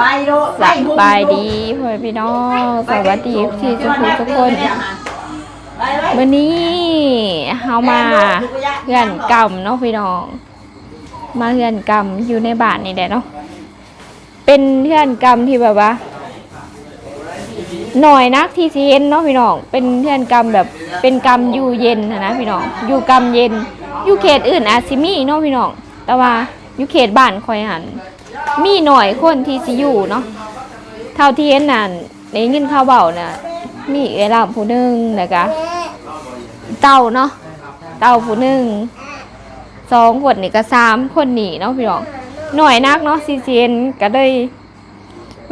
ไปโลสบายดีพ่อแม่พี่น้องสวัสดีที่ทุกคนทุกคนวันนี้เฮามาเพื่อนกรรมเนาะพี่น้อง มาเพื่อนกรรมอยู่ในบ้านนี่แหละเนาะเป็นเพื่อนกรรมที่แบบว่าหน่อยนักที่ซีเย็นเนาะพี่น้อง เป็นเพื่อนกรรมแบบเป็นกรรมอยู่เย็นนะนะพี่น้อง อยู่กรรมเย็น อยู่เขตอื่นอาจสิมีเนาะพี่น้อง แต่ว่าอยู่เขตบ้านคอยหัน มีหน่อยคนที่สิอยู่เนาะเท่าที่เห็นนั่นในเงินข้าวเบาน่ะมีเอลามผู้หนึงแล้วก็เต่าเนาะเต่าผู้หนึงสองคนนี่ก็สามคนนี่เนาะพี่น้องหน่อยนักเนาะซีเจนก็เลย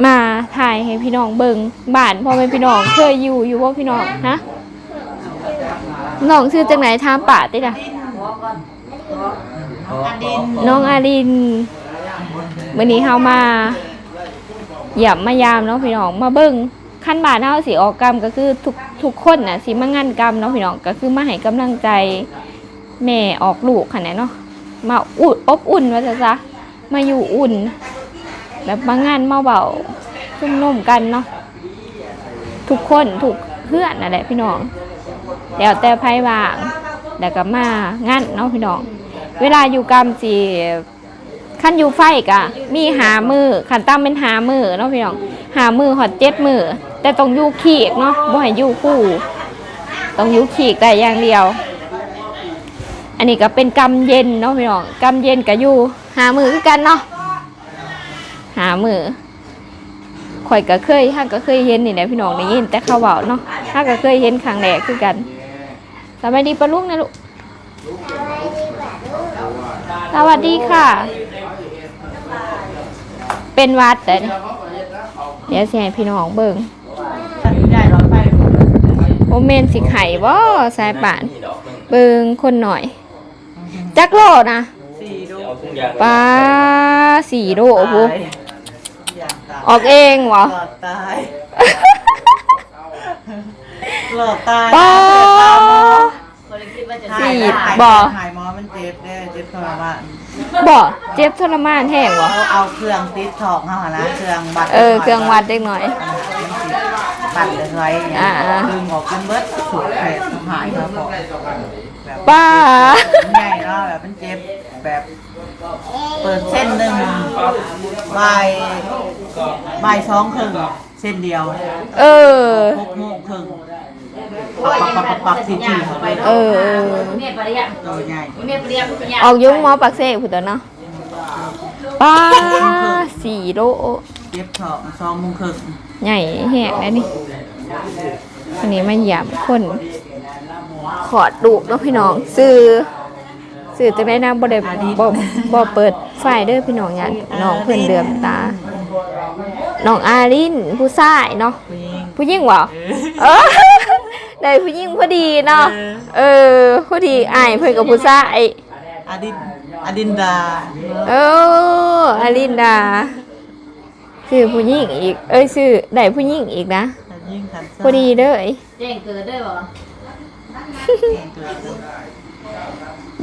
มาถ่ายให้พี่น้องเบิงบ้านพ่อแม่พี่น้องเคยอยู่อยู่ว่าพี่น้องนะน้องชื่อจังไหนทามป่าติล่ะน้องอาริน วันนี้เฮามาหยับมายามเนาะพี่น้องมาเบิ่งขั้นบาทเฮาสิออกกรรมก็คือทุกทุกคนน่ะสิมางานกรรมเนาะพี่น้องก็คือมาให้กำลังใจแม่ออกลูกค่ะเนาะมาอุ่นอบอุ่นว่าจะซะมาอยู่อุ่น แบบมางานเมาเบาซุ่มนุ่มกันเนาะทุกคนทุกเพื่อนนั่นแหละพี่น้องแล้วแต่ไพ่วางแล้วก็มางานเนาะพี่น้อง เวลาอยู่กรรมสี ขั้นอยู่ไฟกะมีหามือขันตั้มเป็นหามือเนาะพี่น้องหามือหอดเจ็ดมือแต่ต้องอยู่ขีกเนาะบ่ให้อยู่คู่ต้องอยู่ขีกแต่อย่างเดียว อันนี้ก็เป็นกรรมเย็นเนาะพี่น้องกรรมเย็นก็อยู่หามือคือกันเนาะหามือข่อยก็เคยห้าก็เคยเห็นนี่แหละพี่น้องได้ยินแต่เขาเบาเนาะห้าก็เคยเห็นครั้งแรกคือกันสบายดีปะลุงนะลูกสวัสดีค่ะ เป็นวัดแต่นี่เดี๋ยวสิให้พี่น้องเบิ่งได้หรอไปโอเมนสิไข่บ่สายป่าน เบิ่งคนหน่อย จักโลนะสี่ดูปลาสี่โลโอ้โหอย่างตายออกเองเหรอหลอดตายหลอดตายปลาหายสี่แล้วหายบ่หายห มอมันเจ็บเนี่ยเจ็บทรมานบ่เจ็บทรมานแห้งเหรอเขาเอาเครื่องติดทองเขาหานะเครื่องบัตรเออ เครื่องวัดเด็กหน่อยบัตรเลยไว้อ่า ดึงออกเป็นเบิดสุดแผลหายครับผมแบบปลาใหญ่เนาะแบบมันเจ็บแบบเปิดเส้นหนึ่งบายบายสองครึ่งเส้นเดียวเออหกโมงครึ่ง เข้าไปเออเออเมียปริยัติตัวใหญ่เมียปริยัติปัญญาออกยุ้งหมอปักเซ่ผู้ตัวเนาะปลาสี่โลเจ็บท้องสองโมงครึ่งใหญ่แหกแล้วนี่อันนี้มาเหยียบคนขอดดูกเนาะพี่น้องซื้อซื้อจังได้นะบ่ได้บ่บ่เปิดไฟเด้อพี่น้องยันน้องเพิ่นเดือมตา น้องอารินผู้ชายเนาะผู้หญิงผู้หญิงเหรอเออ ได้ผู้หญิงพอดีเนาะ เออพอดีอ้ายเพิ่นกับผู้ชายอดินอดินดาเอออารินดาซื้อผู้หญิงอีก เอ้ยซื้อได้ผู้หญิงอีกนะ ยิ่งขันพอดีเด้อแจ้งเกิดได้บ่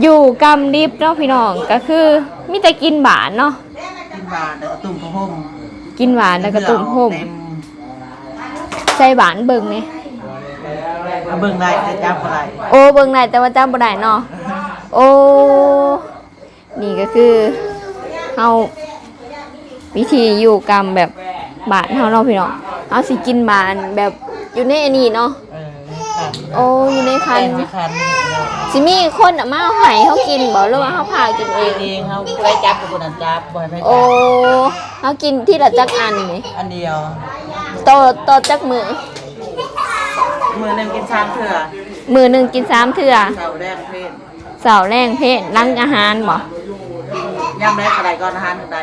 อยู่กำดิบเนาะพี่น้องก็คือมีแต่กินหวานเนาะ กินบาแล้วก็ตุ่มผ้าห่มกินหวานแล้วก็ตุ่มห่มเต็มใส่หวานเบิ่งนี่เอา เบิ่งได้แต่จับอะไรโอ้เบิ่งได้แต่ว่าจำบ่ได้เนาะโอ้นี่ก็คือเฮาวิธีอยู่กรรมแบบบานเฮาเนาะพี่น้องเฮาสิกินหวานแบบอยู่ในอันนี้เนาะเออขันโอ้อยู่ในคันแต่ขันสิมีคนน่ะมาเอาให้เฮากินบ่หรือว่าเฮาพากินเอเองงเองเขาไปจับกับคนนั้นจับบ่อยไปโอ้จับเฮากินที่ละจักอันนี่อันเดียว โตโตจักมือ มือหนึ่งกินชามเถื่อมือหนึ่งกินสามเทื่อเสาแรกเพศเสาร์แรงเพศรังอาหารบ่ย่ำแรกอะไรก่อนอาหารหนึ่งใด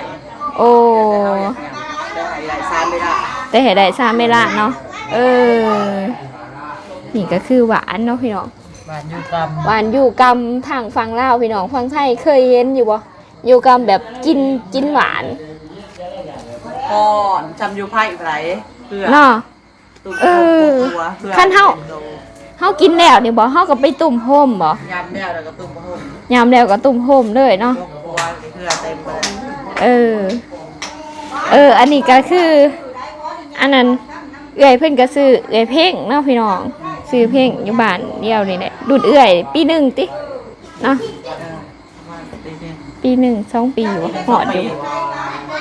โอ้ได้หายได้ซานไม่ได้แต่เหตุใดทราบไม่ละเนาะเออนี่ก็คือหวานเนาะพี่น้องบานอยู่กรรมหวานอยู่กำทางฟังลาวพี่น้องฟังไทยเคยเห็นอยู่บ่อยู่กำแบบกินกินหวานก่อนจำอยู่ไพ่ไหลเพื่อเนาะ ตุ้มเออตัวเพื่อขั้นเท่าเฮากินแล้วนี่บ่เฮาก็ไปตุ่มโฮมบ่ยำแล้วแล้วก็ตุ้มผ้าห่มยามแล้วก็ตุ่มโฮมเลยเนาะยกตัวเพื่อเต็มไปเลยเออ เออ อันนี้ก็คือ อันนั้นเอื้อยเพิ่นก็ซื้อเอื้อยเพ่งเนาะพี่น้องซื้อเพ่งอยู่บ้านเดียวนี่แหละดุดเอื้อย ปีหนึ่งติเนาะเออประมาณปีหนึงปีหนึ่งสองปีอยู่หอดอยู่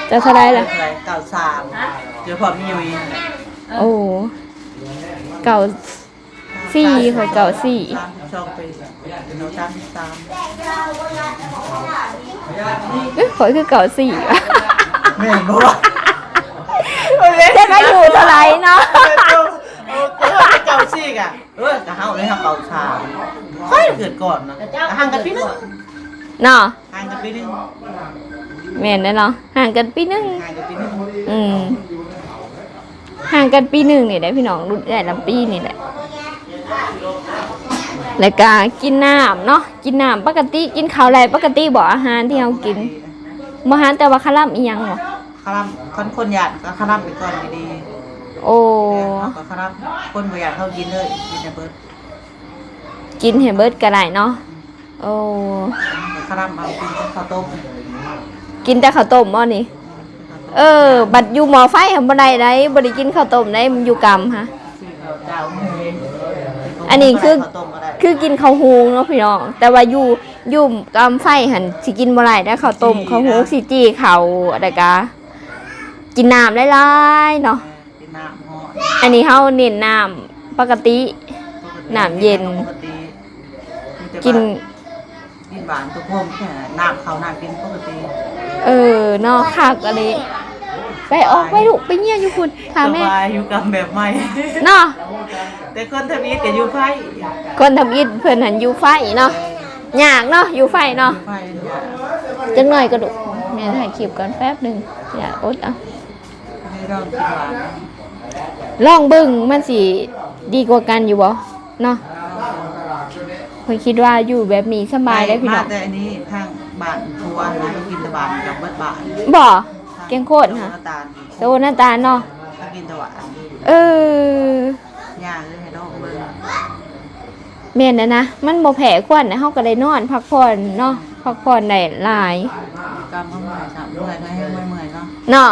จะเท่าไรล่ะ เท่าไหร่เก่าสามเดี๋ยวพอมีอยู่อีก โอ้เก่าสี่คอยเก่าสี่สามสิบสองปีเราสามสิบสามเอ้ยขอยคือเก่าสี่วะแม่นบ่วะจะมาอยู่เท่าไรเนาะเออเออเออเก่าซี่กะเออกะเฮาเลยเฮาเก่าสามค่อยเกิดก่อนนะกะห่างกันปีหนึงเนาะห่างกันปีหนึงแม่นแล้วเนาะห่างกันปีหนึ่งห่างกันปีหนึงอืม ห่างกันปีหนึ่งนี่แหละพี่น้องรุ่นใหญ่ลำปีนี่แหละแล้วก็กินน้ำเนาะกินน้ำปกติกินข้าวไรปกติบอกอาหารที่เรากินบ่อาหารแต่ว่าคาร่ำอีหยังบ่คารัมคนคนหยาดก็คารัมไปก่อนดีโอ้ๆเขาก็คารัมคนบ่อยากเข้ากินเลยกินแต่เบิดกินเห็นเบิดก็ได้เนาะโอ้คารัมเอากินกับข้าวต้มกินแต่ข้าวต้มบ่นี่ เออ บัดอยู่หมอไฟทำบ่ได้ได้บ่ได้กินข้าวต้มได้มันอยู่กรรมฮะเจ้าอันนี้คือ ข้าวต้มก็ได้คือกินข้าวหุงเนาะพี่น้อง แต่ว่าอยู่อยู่กำไฟหันสิกินบ่ได้ได้ข้าวต้มข้าวหุงสิจี้ข้าวอะไรกะกินน้ำหลายๆเนาะ กินน้ำห่ออันนี้เฮาเน้นน้ำปกติ น้ำเย็น ปกติมีแต่กิน กินหวานตัวพมแค่น้ำเขาน้ำกินปกติ เออเนาะคักอะไร ไปออกไปลูกไปเงียอยู่คุณถามสแม่บายอยู่กับแบบใหม่เนาะแต่คนทำอีทกับอยู่ไฟคนทำอิฐเพิ่นหันอยู่ไฟเนาะยากเนาะอยู่ไฟเนาะอยู่ไฟเนี่ยจังหน่อยก็ดุแม่ถ่ายคลิปก่อนแป๊บหนึงอย่าอดเอาให้เรากินหวานลองเบิ่งมันสิดีกว่ากันอยู่บ่เนาะเพิ่นคิดว่าอยู่แบบนี้สบายได้พี่น้องมาแต่อันนี้ทางบ้านทัวร์นะก็กินแต่บานกับเบิดบานบ่แกงโคตรค่ะน้ำตาลโตหน้าตาลเนาะก็กินแต่หวานเออย่างเลยให้ดอกเบิ่งแม่นนะนะมันบ่แพ้ควันนะเฮาก็ได้นอนพักผ่อนเนาะพักผ่อนได้หลายกำเขาเมื่อยสามเมื่อยก็ให้เมื่อยเมื่อยๆเนาะเนาะ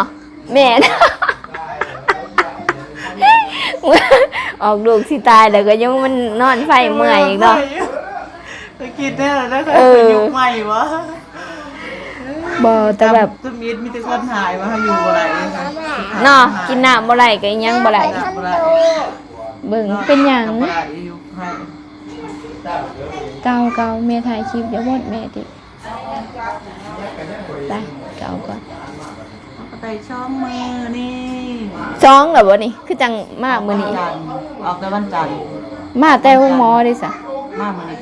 แม่นออกลูกสิตายแล้วก็ยังมันนอนไฟเมื่อยอีกเนาะไปกินได้แล้วก็เออยุคใหม่วะ บ่แต่แบบ ตุ้มีดมีแต่คนหายว่าเขาอยู่อะไรเนาะกินน้ำบ่ไหลก็ยังบ่ไหลเบิ่งเป็นหยังบ่ได้อยู่ให้เก่าเก่าแม่ถ่ายคลิปเดี๋ยวหมดแม่ติไปเก่าก่อนไปช่องมือนี่จ้องแล้วบ่นี่ คือจังมากมื้อนี้จันทร์ออกแต่วันจันทร์มาแต่ห้องหมอเด้ซะมามื้อนี้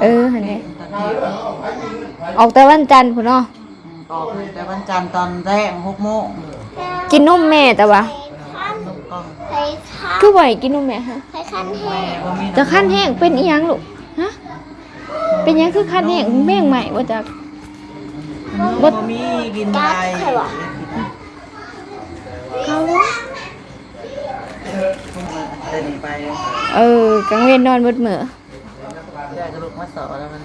เออหั่นเด้ตอนเที่ยงออกแต่วันจันทร์พุ่นเนาะ ออกแต่วันจันทร์ตอนแรกหกโมงกินนมแม่แต่ว่าลูกกล้องใครคะคือบ่ให้กินนมแม่ฮะใครคันแห้แม่งบ่มีจะคันแห้งเป็นอีหยังลูกฮะเป็นหยังคือคันแห้งแม่งใหม่บ่จักบ่มีกินได้เขาเดินไปเออกลางเว้นนอนเบิดมื้อได้กระลูกมาสอบแล้วมัน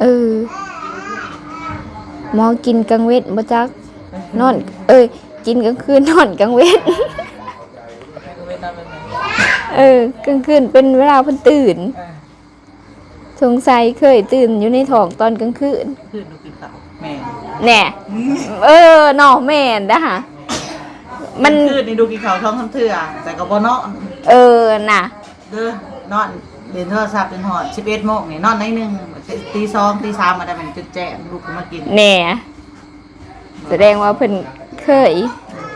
เออหมอกินกลางเว้นบ่จักนอน เอ้ยกินกลางคืนนอนกลางเว้นเวลาเป็นเออกลางคืนเป็นเวลาเพิ่นตื่น สงสัยเคยตื่นอยู่ในท้องตอนกลางคืนขึ้นดูกินข้าวแม่แหน่เออเนาะแม่นนะฮะมันขึ้นนี่ดูกินข้าวท้องทำเถื่อแต่ก็บ่นอนเออน่ะเด้อนอนเดินโทรศัพท์จนหอด11โมงนี่นอนได้หนึง ตีสองตีสามมาได้มันจุดแจ้งลูกขึ้นมากินแหน่แสดงว่าเพิ่นเคย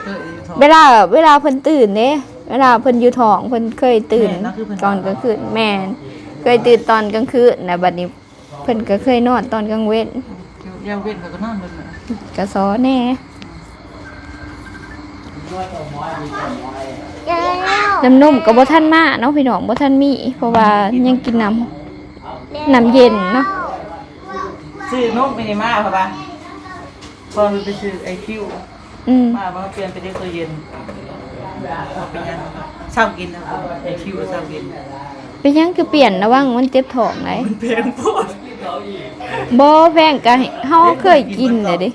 เอออยู่ท้อง เวลาเวลาเพิ่นตื่นเด้เวลาเพิ่นอยู่ท้องเพิ่นเคยตื่นแม่นเนาะคือเพิ่น ตอนกลางคืนแม่นเคยตื่นตอนกลางคืนนะบัดนี้เพิ่นก็เคยนอนตอนกลางเว้นเดี๋ยวเว้นเขาก็นอนเบิ่งน่ะก็ซอแน่เจอแล้วน้ำนมก็บ่ทันมาเนาะพี่น้องบ่ทันมี เพราะว่ายังกินน้ำ น้ำเย็นเนาะซื้อนมไปนี่มาค่ะป่ะพอมันไปซื้อไอคิวอืมมาว่าเปลี่ยนไปได้ตัวเย็นเอาไปยังเช้ากินนะไอคิวเช้ากินเป็นหยังคือเปลี่ยนระวังมันเจ็บท้องไหนมันแพงโพดบ่แพงก็ให้เฮาเคยกินเลยเด้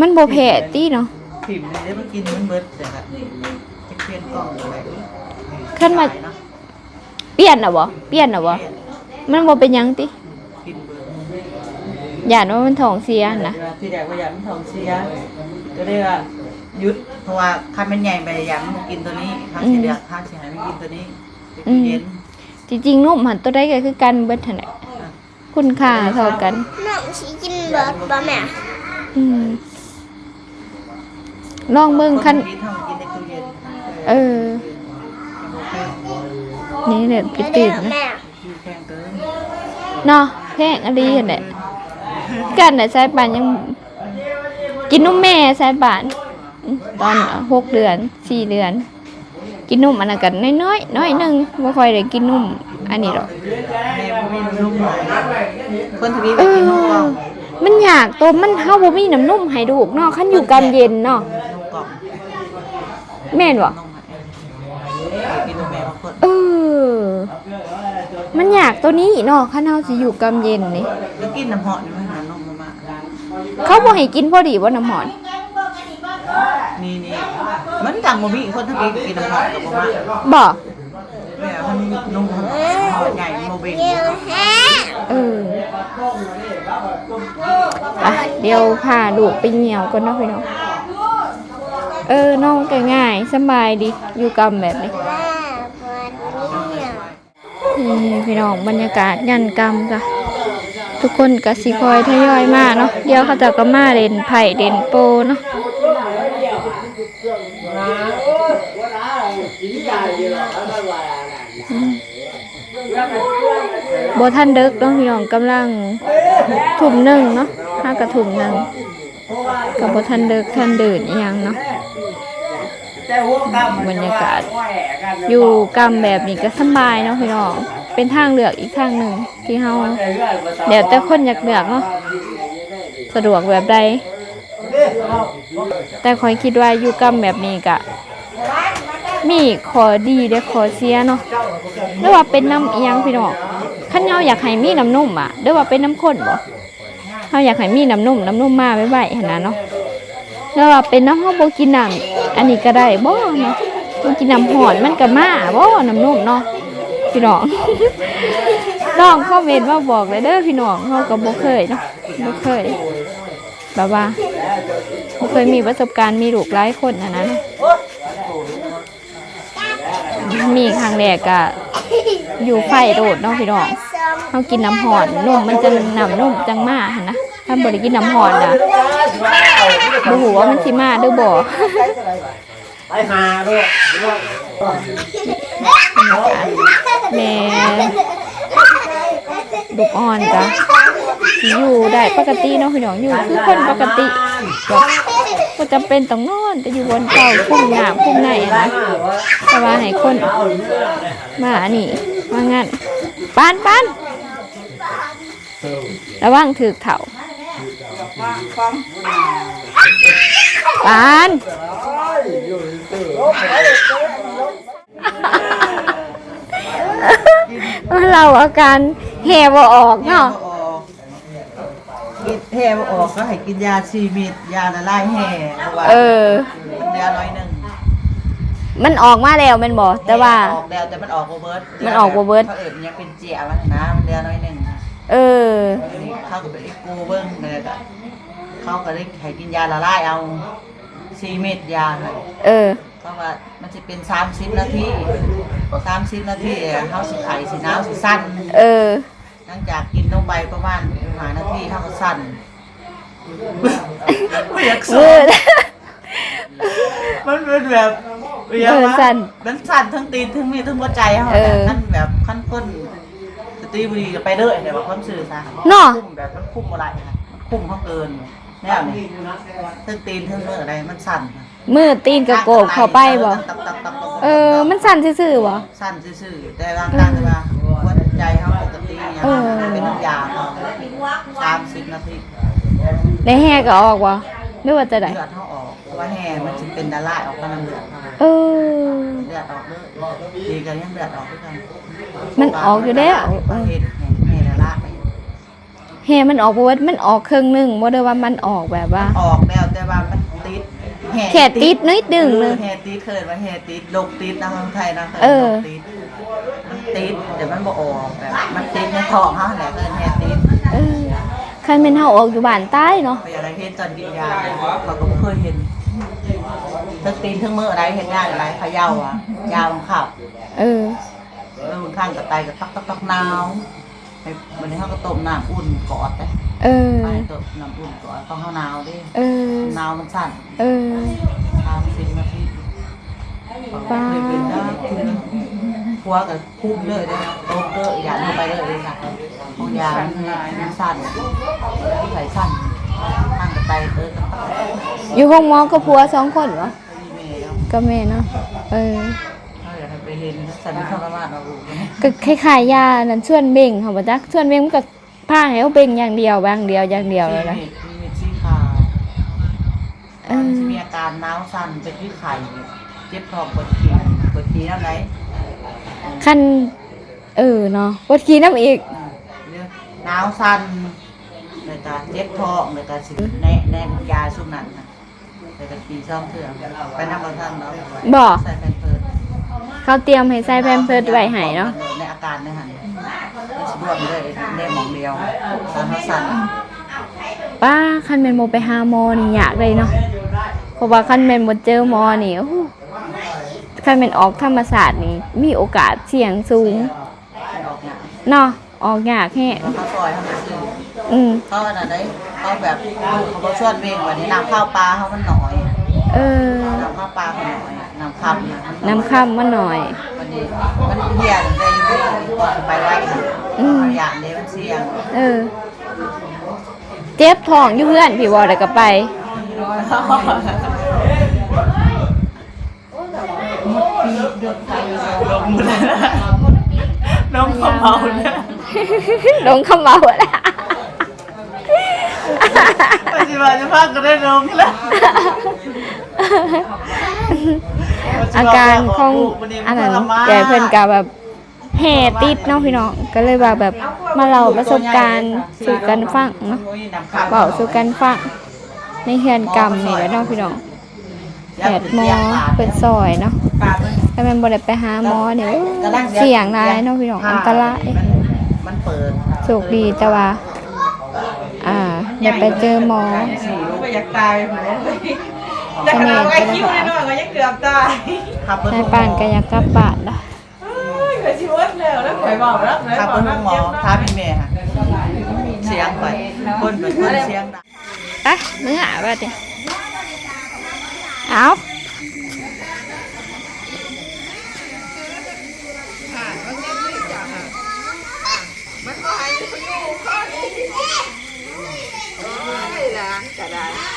มันบ่แพ้ติเนาะผิมเลยได้มากินมันเบิดแต่ละจะเปลี่ยนกล่องอะไรขึ้นมาเนาะเปลี่ยนน่ะบ่เปลี่ยนน่ะบ่ มันบ่เป็นหยังติกินเบิดย่านว่ามันท้องเสียนะ ที่แรกว่าอยากมันท้องเสียก็เลยว่าหยุดเพราะว่าคันมันใหญ่ไปอยากมันกินตัวนี้ข้างเสียเดือดข้างเสียหายไม่กินตัวนี้ไปกินเย็นจริงๆนุ่มหันตัวได้ก็คือกันเบิดหั่นแหละคุณค่าเท่ากัน น้องสิกินเบิดบ่แม่อืมลองเบิ่งคันกินเท่ากินในตู้เย็นเออนี่เนี่ยไปไม่ได้ตื่นหรอนะ แม่คือแพงเกิน เนาะแพงอันนี้หั่นแหละกันน่ะสายป่านยัง กินนมแม่สายป่านอืมตอนหกเดือนสี่เดือน กินนมอันนั้นกันน้อยๆน้อยหนึงบ่ค่อยได้กินนมอันนี้หรอกแม่บ่มีนุ่มหลายคนทวีไปเอกินนุ่มกล่อองมันอยากตัวมันเฮาบ่มีน้ำนมให้ลูกเนาะคันอยู่กำเย็นเนาะนุ่มกล่องแม่นบ่นุ่มให้กินนุ่มแม่บางคน เออ มันอยากตัวนี้เนาะคันเฮาสิอยู่กำเย็นนี่ก็กินน้ำหอมอยู่ให้หานุ่มมาเขาบ่ให้กินพอดีบ่น้ำหอนนี่นี่มันต่างบ่มีคนทวีกินน้ำหอมกับบ่มาบ่แม่มันนุ่มมันใหญ่โมเบงเดี๋ยวแฮะเอออะเดี๋ยวพาลูกไปเหี่ยวก่อนเนาะพี่น้องเออน้องก็ง่ายสบายดีอยู่กำแบบนี้ แม่ปวดเนี่ย นี่ พี่น้องบรรยากาศยันกรรมค่ะทุกคนก็สิคอยทยอยมาเนาะเดี๋ยวเขาจะก็มาเด่นไผ่เด่นโปเนาะบท่านเด็กเนาะพี่น้องกำลังถุ่มหนึ่งเนาะห้ากระถุ่มหนึ่งกับบท่านเด็กท่านเดินอีหยังเนาะ บรรยากาศ อยู่กรรมแบบนี้ก็สบายเนาะพี่น้อง เป็นทางเลือกอีกทางหนึ่งที่เฮาเดี๋ยวแต่คนอยากเลือกเนาะสะดวกแบบใด แต่คอยคิดว่าอยู่กรรมแบบนี้กะมีขอดีและขอเสียเนาะหรือว่าเป็นน้ำเอียงพี่น้องขั้นเฮาอยากให้มีน้ำนุ่มอะหรือว่าเป็นน้ำข้นบ่เฮาอยากให้มีน้ำนุ่มน้ำนุ่มมาไว้ไว้หั่นนะเนาะ แล้วว่าเป็นน้ำเฮาบ่กินน้ำอันนี้ก็ได้บ่เนาะบ่กินน้ำหอนมันก็มาบ่น้ำนุ่มเนาะพี่น้องน้องคอมเมนต์มาบอกเลยเด้อพี่น้องเฮาก็บ่เคยเนาะบ่เคยแบบว่าบ่เคยมีประสบการณ์มีลูกหลายคนนะนะมีครั้งแรกก็อยู่ไฟโดดเนาะพี่น้องเฮากินน้ำหอนนุ่มมันจะน้ำนุ่มจังมาหั่นนะ ถ้าบ่ได้กินน้ำหอนน่ะบ่ฮู้ว่ามันสิมาหรือบ่ไปหาด้วยแม่ลูกอ่อนจ้ะสิอยู่ได้ปกติเนาะพี่น้องอยู่คือคนปกติแบบบ่จำเป็นต้องนอนแต่อยู่บนเก่าคุ้มหน้าคุ้มในอะนะแต่ว่าให้คนมาอันนี้มางั้นปานปานระวังถือเถ่า ปานเราอาการแหบออกเนาะกินแห่บ่ออกก็ให้กินยาซีมิดยาละลายแห่เพราะว่าเออมันเดือน้อยหนึงมันออกมาแล้วแมันบอกแต่ว่าออกแล้วแต่มันออกบ่เบิดมันออกบ่เบิดเขาเอิ้นยังเป็นเจียมันนะมันเดือน้อยหนึงเอออันนี้เขาก็ไปเอ็กโกเบิ้งเลยก็ เขาก็ได้ให้กินยาละลายเอาซีเม็ดยาให้เออ เพราะว่ามันจะเป็น30นาที30นาทีเขาสิไข่สิน้ำสิสั้นเออ หลังจากกินลงไปประมาณหานาทีเขาก็สั้นไม่อยากเอสู้อมันเป็นแบบเออสั่นมันสั่นทั้งตีนทั้งมีทั้งหัวใจเขาเออขั้นแบบขั้นก้นสตรีบุรีก็ไปเด้อแต่ว่าความสื่อซะเนาะ คุ้มแบบมันคุ้มอะไรนะมันคุ้มเขาเกิน แนวนี้ทั้งตีนทั้งมืออะไรมันสั่นมือตีนกระโกบเข้าไปบ่ตับตับตับตับเออ มันสั่นซื่อๆบ่สั่นซื่อๆแต่ร่างกายจะมาหัวใจเขาปกติเนี่ยเออเป็นน้ำยาเขาสามสิบนาทีได้แห่ก็ออกบ่หรือว่าจะได้เลือดเขาออกเพราะว่าแห่มันจะเป็นดาราออกมาน้ำเลือดเขาเออเลือดออกเลยดีกันยังเลือดออกด้วยกันมันออกอยู่แล้วเห็น แห่แห่ดาราไปแฮมันออกบ่เบิดมันออกครึ่งหนึงบ่ได้ว่ามันออกแบบว่า ออกแล้วแต่ว่ามันติดแห่แค่ติดนิดหนึงนึงแห่ติดเคยว่าแห่ติดลกติดนะเมืองไทยนะเคยเออลกติดมันติดเดี๋ยวมันบ่ออกแบบมันติดในท้องเฮาแหละเอิ้นแห่ติดเออคันแม่นเฮาออกอยู่บ้านใต้เนาะ ไปอะไรเห็นตอนกินยาเขาก็บ่เคยเห็นทั้งตีนทั้งมืออะไรเห็นงานอะไรเขย่าอะยาบังคับเออ แล้วบางข้างกับไตกับตักตักตักหนาว ไปวันนี้เขาก็ต้มน้ำอุ่นกอดไปเออ ไปต้มน้ำอุ่นกอดต้องข้าวหนาวดิเออ หนาวมันสั่นเออทำสินาทีป้าเลยเป็นได้คือพัวกับคุ้มเลยได้โต๊ะเกออยากไปเลยเลยค่ะของยามันสั่นไหลสั่นข้างกับไตเออกับตักอยู่ห้องหมอกับผัวสองคนเหรอมีเมย์แล้วกับแม่เนาะเออ เขาอยากให้ไปเห็นสันนิษฐานว่าเรารู้ไหมก็คล้ายๆยานั่นส่วนเบ่งเขาบ่จักส่วนเบ่งมันก็พาให้เอาเบ่งอย่างเดียวบางเดียวอย่างเดียวเลยนะมีเม็ดสีขาวเออมันจะมีอาการหนาวสั่นเป็นที่ไข่เจ็บท้องปวดขี้ปวดขี้น้ำไหลคันเออเนาะปวดขี้น้ำอีกเรื่องหนาวสั่นเลยการเจ็บท้องเลยการสิแน่แน่ยาชุบนั้นนะเลยการขี้ซ่อมเถื่อนไปนั่งบนท่านเนาะบ่ใส่แผ่น เพิร์ดเขาเตรียมให้ใส่แพมเพิร์ดไว้ให้เนาะในอาการในหันสะดวกเลยได้หมองเดียวตามเขาสั่นป้าคันแม่นบ่ไปหาหมอนี่ยากเลยเนาะเพราะว่าคันแม่นบ่เจอหมอนี่โอ้โหคันแม่นออกธรรมศาสตร์นี่มีโอกาสเสี่ยงสูงไม่ออกเนี่ยเนาะออกยากแฮะเขาซอยเขาไปซื้ออืมเขาอันนั้นได้เขาแบบลูกเขาบ่ชวนเวงวันนี้น้ำข้าวปลาเขามันหน่อย เออน้ำข้าวปลาเขาหน่อยน้ำคำนะน้ำค่ำมาหน่อยวันนี้มันเหี่ยงได้อยู่ไปไว้ค่ะอืมอย่างนี้มันเสี่ยงเออ เจ็บท้องอยู่เพื่อนพี่บ่ได้ก็ไปลงมือลงขมเมาเนี่ย ลงขมเมาแล้ว ปัจจุบันจะพักก็ได้ลงแล้ว อาการของอันนั้นใหญ่เพิ่นกะแบบแห่ติดเนาะพี่น้องก็เลยว่าแบบมาเล่าประสบการณ์สู่กันฟังเนาะเว้าสู่กันฟังในเฮือนกรรมนี่แหละเนาะพี่น้องแพทย์หมอเพิ่นซอยเนาะถ้าม่นบ่ได้ไปหาหมอเนี่ยเสี่ยงหลายเนาะพี่น้องอันตรายมันเปิดโชคดีแต่ว่าอ่าได้ไปเจอหมอก็อยากตายหัว แต่ขนาดไอ้คิ้วนิดหน่อยก็ยังเกือบตายขับรถนายปานก็อยากกลับบ้านละเฮ้ยเคยชิวดแล้วแล้วไปบอกแล้วเลยขับบอกรถแล้วหมอเจ็บท้านะพี่เมย์ค่ะเสียงไปคนเป็นคนเสียงดังไปเมื่อว่าติเอาโอ้ยห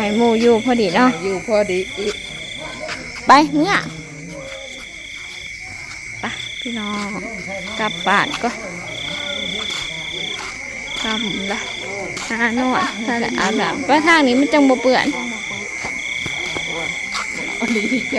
อยหมูอยู่พอดีเนาะ อยู่พอดีไปเมื่อไปพี่น้องกลับบ้านก็กำละหาหน่อยถ้าอาบน้ำก็ทางนี้มันจังบ่เปื่อนดีใจ